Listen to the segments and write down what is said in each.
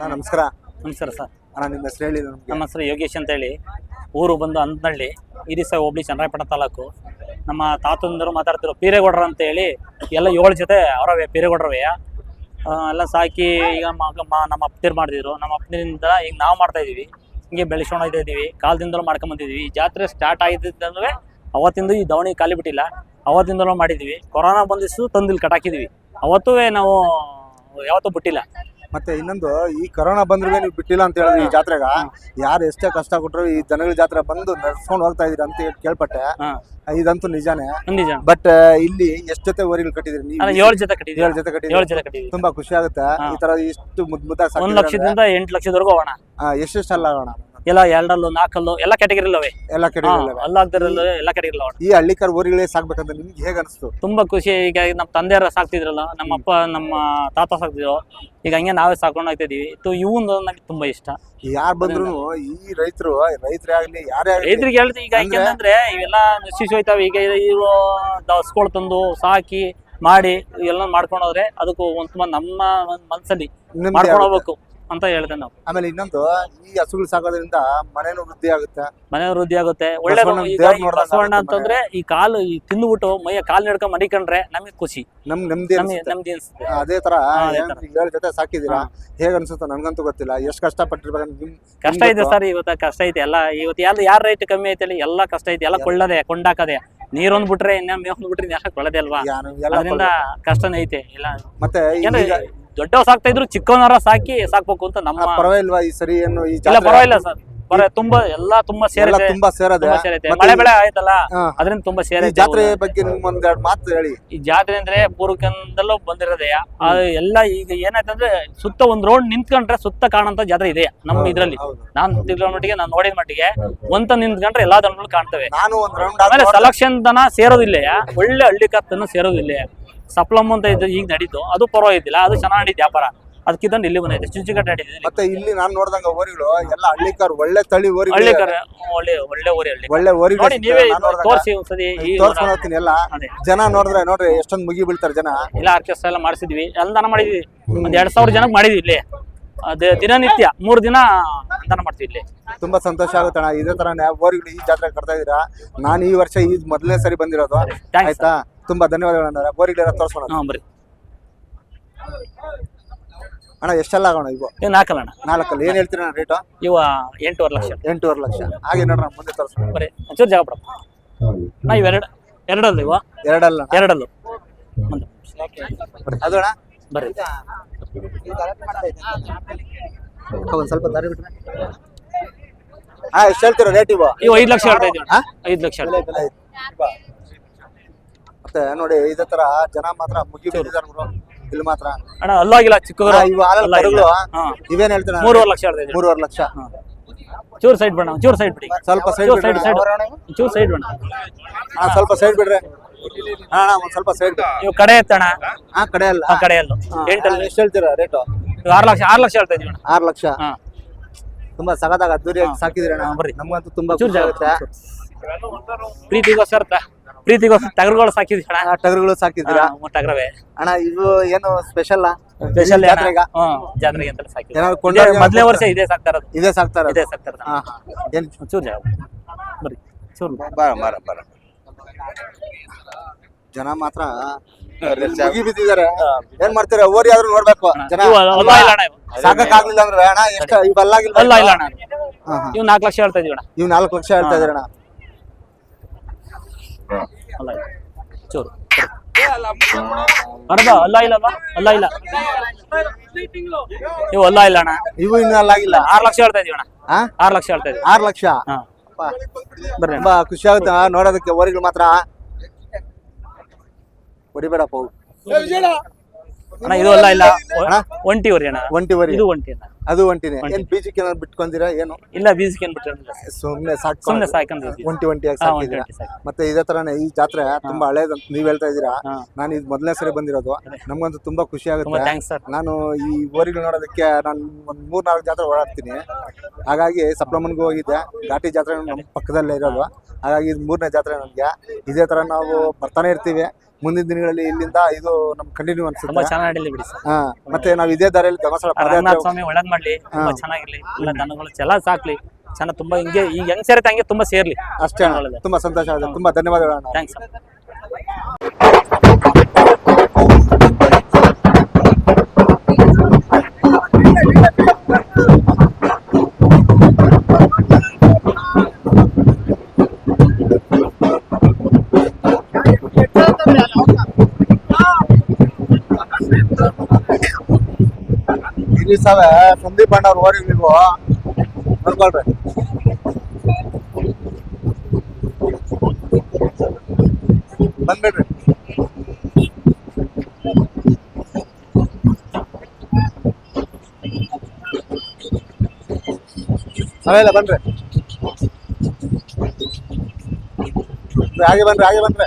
ಹಾ ನಮಸ್ಕಾರ. ನಮಸ್ಕಾರ ಸರ್. ಅಣ್ಣ ನಿಮ್ಮ ಹೆಸರು ಹೇಳಿ ನಮ್ಗೆ. ನಮ್ಮ ಹೆಸರು ಯೋಗೇಶ್ ಅಂತ ಹೇಳಿ. ಊರು ಬಂದು ಅಂತನಹಳ್ಳಿ ಹಿರಿಸ ಹೋಬಳಿ ಚನ್ನರಾಯಪಟ್ಟಣ ತಾಲೂಕು. ನಮ್ಮ ತಾತಂದರು ಮಾತಾಡ್ತಿರೋ ಪೀರೇಗೌಡ್ರ ಅಂತ ಹೇಳಿ ಎಲ್ಲ ಏಳು ಜೊತೆ ಅವರವೇ ಪೀರೇಗೌಡ್ರವೇ. ಆ, ಎಲ್ಲ ಸಾಕಿ ಈಗ ಮ- ಮ- ನಮ್ಮ ಅಪ್ಪದಿರು ಮಾಡಿದ್ರು ನಮ್ಮ ಅಪ್ಪನಿಂದ ಈಗ ನಾವು ಮಾಡ್ತಾ ಇದೀವಿ ಹಿಂಗೆ ಬೆಳೆಸ್ಕೊಂಡು ಹೋಗ್ತಾ ಇದೀವಿ ಕಾಲದಿಂದಲೂ ಮಾಡ್ಕೊಂಬಂದಿದ್ದೀವಿ ಈ ಜಾತ್ರೆ ಸ್ಟಾರ್ಟ್ ಆಗಿದ್ದಂದ್ರೆ ಅವತ್ತಿಂದ ಈ ದವಣಿ ಖಾಲಿ ಬಿಟ್ಟಿಲ್ಲ. ಅವತ್ತಿಂದಲೂ ಮಾಡಿದ್ದೀವಿ ಕೊರೋನಾ ಬಂದಿಸು ತಂದಿಲ್ಲಿ ಕಟಾಕಿದ್ದೀವಿ ಅವತ್ತೂ ನಾವು ಯಾವತ್ತೂ ಬಿಟ್ಟಿಲ್ಲ. ಮತ್ತೆ ಇನ್ನೊಂದು ಈ ಕೊರೋನಾ ಬಂದ್ರೆ ನೀವು ಬಿಟ್ಟಿಲ್ಲ ಅಂತ ಹೇಳಿದ್ರೆ ಈ ಜಾತ್ರೆಗ. ಯಾರು ಎಷ್ಟೇ ಕಷ್ಟ ಕೊಟ್ಟರು ಈ ಜನಗಳ ಜಾತ್ರೆ ಬಂದು ನಡ್ಸ್ಕೊಂಡು ಹೋಗ್ತಾ ಇದ್ರಿ ಅಂತ ಹೇಳಿ ಕೇಳ್ಪಟ್ಟೆ. ಇದಂತೂ ನಿಜಾನೇ. ನಿಜ. ಬಟ್ ಇಲ್ಲಿ ಎಷ್ಟು ಜೊತೆ ಕಟ್ಟಿದ್ರಿ ನೀವು? ಏಳು ಜೊತೆ ಕಟ್ಟಿದ್ವಿ ಏಳು ಜೊತೆ ಕಟ್ಟಿದ್ರಿ ಏಳು ಜೊತೆ ಕಟ್ಟಿದ್ವಿ ತುಂಬಾ ಖುಷಿ ಆಗುತ್ತೆ. ಈ ತರ ಇಷ್ಟು ಮುದ್ ಮುದ್ದಾಗಿ ಒಂದ್ ಲಕ್ಷದಿಂದ ಎಂಟು ಲಕ್ಷದವರೆಗೂ ಹೋಗೋಣ. ಎಷ್ಟೆಷ್ಟು ಅಲ್ಲ ಆಗೋಣ? ಎಲ್ಲ ಎರಡಲ್ಲು ನಾಲ್ಕಲ್ಲು ಎಲ್ಲ ಕ್ಯಾಟಗರಿ ಅವೆ ಎಲ್ಲ ಕಟ್ಟಿದ್ರಲ್ಲ ಅಲ್ಲ ಆಗ್ದಿರಲ್ಲ ಎಲ್ಲ ಕ್ಯಾಟಗರಿ ಅವ ಈ ಹಳ್ಳಿಕರ್ ಊರಿಗಳೇ ಸಾಕ್ಬೇಕಂತ ನಿಮ್ಗೆ ಹೇಗೆ ಅನಿಸ್ತು? ತುಂಬಾ ಖುಷಿ ಈಗ ನಮ್ಮ ತಂದೆಯರ ಸಾಕ್ತಿದ್ರಲ್ಲ ನಮ್ಮ ಅಪ್ಪ ನಮ್ಮ ತಾತ ಸಾಕ್ತಿದ್ರು. ಈಗ ಹಂಗೆ ನಾವೇ ಸಾಕೊಂಡು ಹೋಗ್ತಾ ಇದೀವಿ ಇದು ಇವಂದು ನನಗೆ ತುಂಬಾ ಇಷ್ಟ. ಯಾರು ಬಂದ್ರು ಈ ರೈತರು ರೈತರೇ ಆಗಲಿ ಯಾರೇ ಆಗ್ಲಿ. ರೈತರಿಗೆ ಹೇಳ್ತೀವಿ ಈಗ ಅಂದ್ರೆ- ಇವೆಲ್ಲ ನಶಿಸಿ ಹೋಯ್ತಾವೆ. ಈಗ ಇವು ದಸ್ಕೊಳ್ ತಂದು ಸಾಕಿ ಮಾಡಿ ಎಲ್ಲ ಮಾಡ್ಕೊಂಡೋದ್ರೆ ಅದಕ್ಕೂ ಒಂದ್ ತುಂಬಾ ನಮ್ಮ ಒಂದ್ ಮನ್ಸಲ್ಲಿ ಮಾಡ್ಕೊಂಡು. ಹೋಗ್ಬೇಕು. ಅಂತ ಹೇಳ್ದೆ ನಾವು. ಆಮೇಲೆ ಇನ್ನೊಂದು ಈ ಹಸುಗಳು ಸಾಕೋದ್ರಿಂದ ಮನೇನು ವೃದ್ಧಿ ಆಗುತ್ತೆ. ಮನೆ ವೃದ್ಧಿ ಆಗುತ್ತೆ. ಒಳ್ಳೆ ದೇವ್ರ್ ನೋಡ್ದಂಗ್ ಬಸವಣ್ಣ ಆಗುತ್ತೆ ಅಂತಂದ್ರೆ ಈ ಕಾಲು ಈ ತಿಂದ್ಬಿಟ್ಟು ಮೈಯ ಕಾಲ್ ನಡ್ಕೊಂಡ್ ಮಡಿಕೊಂಡ್ರೆ ನಮಗೆ ಖುಷಿ. ನಮ್ ನೆಮ್ಮದಿ ನಮ್ಗೆ ಅನ್ಸುತ್ತೆ. ನಮ್ದು ಅನ್ಸುತ್ತೆ. ಅದೇ ತರ ಹಾ, ಅದೇ ತರ. ಈಗ ಜೊತೆ ಸಾಕಿದೀರಾ ಹೇಗ ಅನ್ಸುತ್ತೆ ನನ್ಗಂತೂ ಗೊತ್ತಿಲ್ಲ. ಎಷ್ಟು ಕಷ್ಟ ಪಟ್ಟಿರ್ಬೇಕಂತ ನಿಮ್ ಕಷ್ಟ ಇದೆ ಸರ್ ಇವತ್ತ ಕಷ್ಟ ಐತೆ. ಎಲ್ಲ ಇವತ್ತು ಯಾರು ಯಾರ ರೇಟ್ ಕಮ್ಮಿ ಐತೆ ಎಲ್ಲ ಕಷ್ಟ ಐತೆ. ಎಲ್ಲ ಕೊಳ್ಳದೆ ಕೊಂಡಾಕದೆ. ನೀರೊಂದ್ ಬಿಟ್ರೆ ಇನ್ನ ಮೇವೊಂದ್ ಬಿಟ್ರೆ ಎಲ್ಲ ಕೊಳ್ಳದೆ ಅಲ್ವಾ? ಅದರಿಂದ ಕಷ್ಟನೇ ಐತೆ. ಇಲ್ಲ. ಮತ್ತೆ ಏನ್ರೆ ಈಗ ದೊಡ್ಡವ್ ಸಾಕ್ತಾ ಇದ್ರು ಚಿಕ್ಕವನರ ಸಾಕಿ ಸಾಕ್ಬೇಕು ಅಂತ ನಮ್ಮ ಪರವಾಗಿಲ್ವಾ ಈ ಸರಿ ಏನು ಈ ಇಲ್ಲ ಜಾತ್ರೆ ಪರವಾಗಿಲ್ಲ ಸರ್. ಬರ ತುಂಬಾ ಎಲ್ಲಾ ತುಂಬಾ ಎಲ್ಲ ಸೇರಿದೆ ತುಂಬಾ ಸೇರದೆ ತುಂಬಾ ಸೇರೈತೆ. ಮತ್ತೆ ಮಳೆ ಬೆಳೆ ಆಯ್ತಲ್ಲ ಹಾ. ಅದರಿಂದ ತುಂಬಾ ಈ ಸೇರೈತೆ ಜಾತ್ರೆ ಬಗ್ಗೆ ನಿಮ್ಗೆ ಒಂದೆರಡು ಮಾತು ಹೇಳಿ. ಈ ಜಾತ್ರೆ ಅಂದ್ರೆ ಪೂರ್ವಕಂದಲ್ಲೂ ಬಂದಿರೋದೇ. ಅದು ಎಲ್ಲ ಈಗ ಏನಾಯ್ತಂದ್ರೆ ಸುತ್ತ ಒಂದ್ ರೋಡ್ ನಿಂತ್ಕೊಂಡ್ರೆ ಸುತ್ತ ಕಾಣಂತ ಜಾತ್ರೆ ಇದೆ ನಮ್ಮ ಇದ್ರಲ್ಲಿ. ಹೌದು. ನಾನ್ ತಿಳ್ಕೊಂಡ ಮಟ್ಟಿಗೆ ನಾನ್ ನೋಡಿದ ಮಟ್ಟಿಗೆ ಒಂತ ನಿಂತ್ಕೊಂಡ್ರೆ ಎಲ್ಲಾ ದಂಡಗಳು ಕಾಣ್ತವೆ. ನಾನು ಒಂದ್ ರೌಂಡ್ ಆಮೇಲೆ ಸೆಲೆಕ್ಷನ್ ತನ ಸೇರೋದಿಲ್ಲ ಒಳ್ಳೆ ಹಳ್ಳಿ ಕತ್ತನ್ನು ಸೇರೋದಿಲ್ಲ ಸಪ್ಲಮ್ ಅಂತ ಇದ್ದು ಈಗ ನಡೀತು ಅದು ಪರವಾಗಿದ್ದಿಲ್ಲ ಅದು ಚೆನ್ನಾಗಿ ನಡೀತು ವ್ಯಾಪಾರ. ಅದಕ್ಕಿದ್ದಂಗೆ ಇಲ್ಲಿ ಬಂದೈತೆ ಚುಂಚಿಕಟ್ಟೆ ನಡೀತಿದೆ ಮತ್ತೆ ಇಲ್ಲಿ ನಾನ್ ನೋಡ್ದಂಗ ಓರಿಗಳು ಎಲ್ಲ ಹಳ್ಳಿಕಾರ್ ಒಳ್ಳೆ ತಳಿ ಓರಿ ಹಳ್ಳಿ ಕಾರ್ ಒಳ್ಳೆ ಒಳ್ಳೆ ಊರಿ ಹಳ್ಳಿ ಒಳ್ಳೆ ಓರಿ ನೋಡಿ ನೀವೇ ತೋರಿಸಿ ಒಂದ್ಸತಿ ಈ ತೋರ್ಸ್ಕೊಂಡು ಹೋಗ್ತೀನಿ ಎಲ್ಲ. ಅದೇ. ಜನ ನೋಡಿದ್ರೆ ನೋಡ್ರಿ ಎಷ್ಟೊಂದು ಮುಗಿ ಬೀಳ್ತಾರೆ ಜನ. ಇಲ್ಲ ಆರ್ಕೆಸ್ಟ್ರಾ ಎಲ್ಲ ಮಾಡಿಸಿದ್ವಿ ಎಲ್ಲ ದಾನ ಮಾಡಿದ್ವಿ. ಒಂದ್ ಎರಡ್ ಸಾವಿರ ಜನಕ್ಕೆ ಮಾಡಿದ್ವಿ ಇಲ್ಲಿ. ಅದೇ ದಿನನಿತ್ಯ ಮೂರ್ ದಿನ ದಾನ ಮಾಡ್ತೀವಿ ಇಲ್ಲಿ. ತುಂಬಾ ಸಂತೋಷ ಆಗುತ್ತೆ ಅಣ್ಣ. ಇದೇ ತರ ಓರಿಗಳು ಈ ಜಾತ್ರೆ ಕಟ್ತಾ ಇದೀರಾ ನಾನು ಈ ವರ್ಷ ಈ ಮೊದಲನೇ ಸರಿ ಬಂದಿರೋದು. ಆಯ್ತಾ? ತುಂಬಾ ಧನ್ಯವಾದಗಳು ಅಣ್ಣ ಓರಿಗಳೆಲ್ಲ ತೋರಿಸೋಣ. ಹಾ ಬರ್ರಿ. ಅಣ್ಣ ಎಷ್ಟೆಲ್ಲ ಆಗೋಣ ಇವು? ಇವ್ ನಾಲ್ಕಲ್ಲ ಅಣ್ಣ. ನಾಲ್ಕಲ್ಲಿ. ಏನ್ ಹೇಳ್ತೀರ ಅಣ್ಣ ರೇಟು? ಇವ ಎಂಟೂವರೆ ಲಕ್ಷ. ಎಂಟೂವರೆ ಲಕ್ಷ. ಹಾಗೆ ನೋಡ್ರ ಮುಂದೆ ತೋರಿಸೋಣ. ಬರೀ ಒಂಚೂರು ಜಾಗ ಬಿಡಪ್ಪ. ನಾ ಇವೆರಡು ಎರಡಲ್ಲ ಇವ? ಎರಡಲ್ಲ ಎರಡಲ್ಲು. ಮುಂದೆ ಅದು ಅಣ್ಣ? ಬರ್ರಿ. ಒಂದ್ ಸ್ವಲ್ಪ ದಾರಿ ಬಿಟ್ರೆ. ಹಾ ಎಷ್ಟು ಹೇಳ್ತೀರ ರೇಟ್ ಇವು? ಇವು ಐದು ಲಕ್ಷ ಹೇಳ್ತಾ ಇದೀವಿ? ಐದು ಲಕ್ಷ ಹೇಳ್ತಾ ಇದೀವಿ. ಮತ್ತೆ ನೋಡಿ ಇದೇ ತರ ಜನ ಮಾತ್ರ ಮುಗಿ ಗುರು. ಇಲ್ಲಿ ಮಾತ್ರ. ಅಣ್ಣ ಅಲ್ಲಾಗಿಲ್ಲ ಚಿಕ್ಕದ್ರ ಇವು ಹಾಲಲ್ಲಿ ಕರುಗಳು ಇವೇನ್ ಹೇಳ್ತೀರಾ? ಮೂರುವರೆ ಲಕ್ಷ ಹೇಳ್ತಾ ಇದೀವಿ ಮೂರುವರೆ ಲಕ್ಷ. ಚೂರ್ ಸೈಡ್ ಬಣ್ಣ ಚೂರ್ ಸೈಡ್ ಬಿಡಿ. ಸ್ವಲ್ಪ ಸೈಡ್ ಸೈಡ್ ಸೈಡ್ ಚೂರು ಸೈಡ್ ಬಣ್ಣ. ಹಾ ಸ್ವಲ್ಪ ಸೈಡ್ ಬಿಡ್ರೆ. ಹಾ ಒಂದ್ ಸ್ವಲ್ಪ ಸೈಡ್ ನೀವು ಕಡೆ ಎತ್ತಣ ಹಾ ಕಡೆ ಅಲ್ಲ. ಆ ಅಲ್ಲ. ಎಂಟಲ್ಲಿ? ಎಷ್ಟು ಹೇಳ್ತೀರಾ ರೇಟು ಆರು ಲಕ್ಷ ಆರು ಲಕ್ಷ ಹೇಳ್ತಾ ಇದೀವಿ ಆರು ಲಕ್ಷ. ತುಂಬಾ ಸಗದಾಗ ಅದ್ದೂರಿಯಾಗಿ ಸಾಕಿದ್ರಿ ಅಣ್ಣ. ಬರ್ರಿ. ನಮ್ಗಂತೂ ತುಂಬಾ ಖುಷಿ ಆಗುತ್ತೆ. ಪ್ರೀತಿಗೋಸ್ಕರ ಪ್ರೀತಿಗೋಸ್ಕರ ಟಗರುಗಳು ಸಾಕಿದ್ವಿ ಅಣ್ಣ ಆ, ಟಗರುಗಳು ಸಾಕಿದ್ದೀರಾ? ಮೂರ್ ಟಗರವೇ? ಅಣ್ಣ ಇದು ಏನು ಸ್ಪೆಷಲ್ ಸ್ಪೆಷಲ್ ಜಾತ್ರೆಗ? ಜಾತ್ರೆಗೆ ಅಂತ ಸಾಕಿದ್ವಿ ಏನಾದ್ರು ಇದೇ ಕೊಂಡೋಗಿ ವರ್ಷ ಇದೇ ಸಾಕ್ತಾರ ಇದೇ ಸಾಕ್ತಾರ ಇದೇ ಸಾಕ್ತಾರ ಹಾ ಹಾ. ಏನ್? ಚೂರು ಜಾಗ ಬರ್ರಿ ಚೂರು ಬರ ಬರ ಬರ ಜನ ಮಾತ್ರ ಮುಗಿ ಬಿದ್ದಿದ್ದಾರೆ. ಏನ್ ಮಾಡ್ತೀರಾ? ಓರಿ ಆದ್ರೂ ನೋಡ್ಬೇಕು. ಜನ? ಇವು ಅಲ್ಲ ಇಲ್ಲ ಅಣ್ಣ ಇವು. ಆಗ್ಲಿಲ್ಲ ಅಂದ್ರೆ ಅಣ್ಣ ಎಷ್ಟ ಇವೆಲ್ಲಾಗಿಲ್ಲ ಅಲ್ಲ ಇಲ್ಲ ಅಣ್ಣ. ಹಾ ಹಾ. ಇವು ನಾಲ್ಕು ಲಕ್ಷ ಹೇಳ್ತಾ ಇದೀವಿ ಅಣ್ಣ. ಇವ್ ನಾಲ್ಕು ಲಕ್ಷ ಹೇಳ್ತಾ ಇದ್ದೀರಾ ಅಣ್ಣ. ಅಲ್ಲ ಇಲ್ಲ ಚೂರು ಅರ್ಧ ಅಲ್ಲ ಇಲ್ಲ ಅಲ್ವಾ ಅಲ್ಲ ಇಲ್ಲ. ಇವು ಅಲ್ಲ ಇಲ್ಲ ಅಣ್ಣ. ಇವು ಇನ್ನು ಅಲ್ಲಾಗಿಲ್ಲ ಆರು ಲಕ್ಷ ಹೇಳ್ತಾ ಇದೀವಿ ಅಣ್ಣ. ಹಾ ಆರು ಲಕ್ಷ ಹೇಳ್ತಾ ಇದೀವಿ. ಆರ್ ಲಕ್ಷ? ಹಾ. ಅಪ್ಪ, ಬರ್ರಿ ಬಾ ತುಂಬಾ ಖುಷಿ ಆಗುತ್ತೆ ನೋಡೋದಕ್ಕೆ ಓರಿಗಳು ಮಾತ್ರ. ಹೊಡಿಬೇಡಪ್ಪ ಅವು. ಅಣ್ಣ ಇದು ಅಲ್ಲ ಇಲ್ಲ. ಅಣ್ಣ? ಒಂಟಿ ವರಿ ಅಣ್ಣ. ಒಂಟಿ ವರಿ ಇದು ಒಂಟಿ ಅಣ್ಣ. ಅದು ಒಂಟಿನಿ. ಏನ್ ಬೀಜಕ್ಕೆ ಏನಾದ್ರು ಬಿಟ್ಕೊಂದಿರಾ ಏನು? ಇಲ್ಲ ಬೀಜಕ್ಕೆ ಏನ್ ಬಿಟ್ಟು ಸುಮ್ನೆ ಸಾಕು ಸುಮ್ನೆ ಸಾಕಂದ್ರೆ ಒಂಟಿ ಒಂಟಿಯಾಗಿ ಸಾಕಿದ್ದೀರಾ? ಒಂಟಿ ಮತ್ತೆ ಇದೇ ತರನೇ ಈ ಜಾತ್ರೆ ತುಂಬಾ ಹಳೇದಂತ ನೀವ್ ಹೇಳ್ತಾ ಇದೀರಾ ಹಾ. ನಾನು ಇದು ಮೊದಲನೇ ಸರಿ ಬಂದಿರೋದು. ನಮ್ಗಂತೂ ತುಂಬಾ ಖುಷಿ ಆಗುತ್ತೆ. ಥ್ಯಾಂಕ್ಸ್ ಸರ್ ನಾನು ಈ ಊರಿಗಳು ನೋಡೋದಕ್ಕೆ ನಾನು ಒಂದ್ ಮೂರ್ ನಾಲ್ಕು ಜಾತ್ರೆ ಓಡಾಡ್ತೀನಿ. ಹಾಗಾಗಿ ಸಪ್ಲಮನ್ಗೂ ಹೋಗಿದ್ದೆ. ಘಾಟಿ ಜಾತ್ರೆ ನಮ್ಮ ಪಕ್ಕದಲ್ಲೇ ಇರೋದು. ಹಾಗಾಗಿ ಇದು ಮೂರನೇ ಜಾತ್ರೆ ನಮ್ಗೆ. ಇದೇ ತರ ನಾವು ಬರ್ತಾನೆ ಇರ್ತೀವಿ. ಮುಂದಿನ ದಿನಗಳಲ್ಲಿ ಇಲ್ಲಿಂದ ಇದು ನಮ್ ಕಂಟಿನ್ಯೂ ತುಂಬಾ ಅನ್ಸುತ್ತೆ ಹಾ ಮತ್ತೆ ನಾವು ಇದೇ ದಾರಿಯಲ್ಲಿ ಧರ್ಮಸ್ಥಳ ಮಾಡ್ಲಿ ತುಂಬಾ ಚೆನ್ನಾಗಿರ್ಲಿ ಎಲ್ಲ ದನಗಳು ಎಲ್ಲ ಸಾಕ್ಲಿ ಚೆನ್ನಾಗಿ ತುಂಬಾ ಹಿಂಗೆ ಈಗ ಹೆಂಗ್ ಸೇರುತ್ತೆ ಹಂಗೆ ತುಂಬಾ ಸೇರ್ಲಿ. ಅಷ್ಟೇ ತುಂಬಾ ಸಂತೋಷ ತುಂಬಾ ಧನ್ಯವಾದಗಳು ಥ್ಯಾಂಕ್ಸ್ ಇಲ್ಲಿ ಸವೆ ಸಂದೀಪ್ ಅಣ್ಣ ಅವ್ರು ಓರಿ ನೀವು ನೋಡ್ಕೊಳ್ರಿ. ಬಂದ್ಬಿಡ್ರಿ. ಅವೆಲ್ಲ ಬನ್ರಿ ಹಾಗೆ ಬನ್ರಿ ಹಾಗೆ ಬನ್ರಿ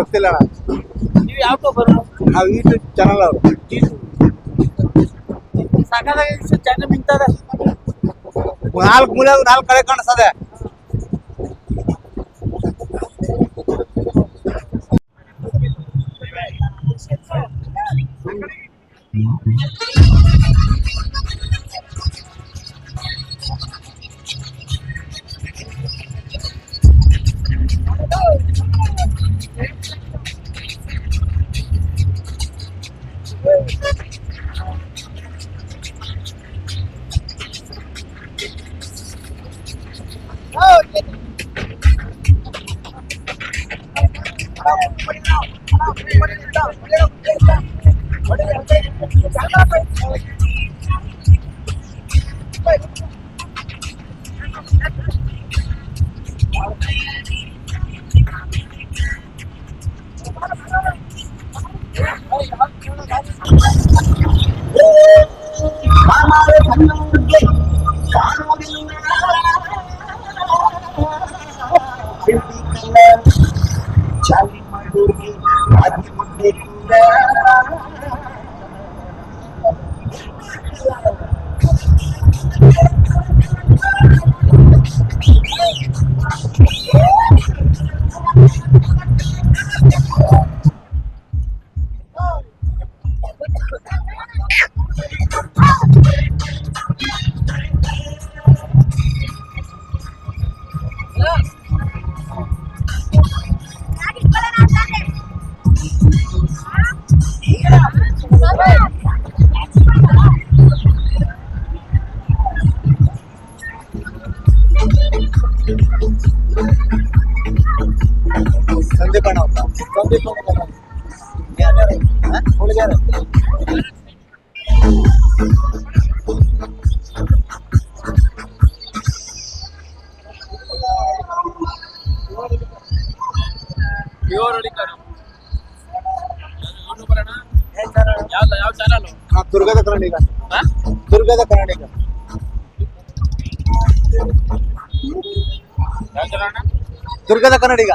ಗೊತ್ತಿಲ್ಲ ನೀವು ಯಾವ ಬರು? ನಾವು ಯೂಟ್ಯೂಬ್ ಚಾನಲ್ ಅವರು. ಸಾಕಾದಾಗ ಜನ ನಿಂತದ ನಾಲ್ಕು ಮೂಲೆ ನಾಲ್ಕು ಕಡೆ ಕಾಣಿಸ್ತದೆ. ಅಂತ ಸಂದೀಪ್ ಅಣ್ಣ ಹುಡುಗಿಯರು ದುರ್ಗದ ಕನ್ನಡಿಗ ದುರ್ಗದ ಕನ್ನಡಿಗ ದುರ್ಗದ ಕನ್ನಡಿಗ.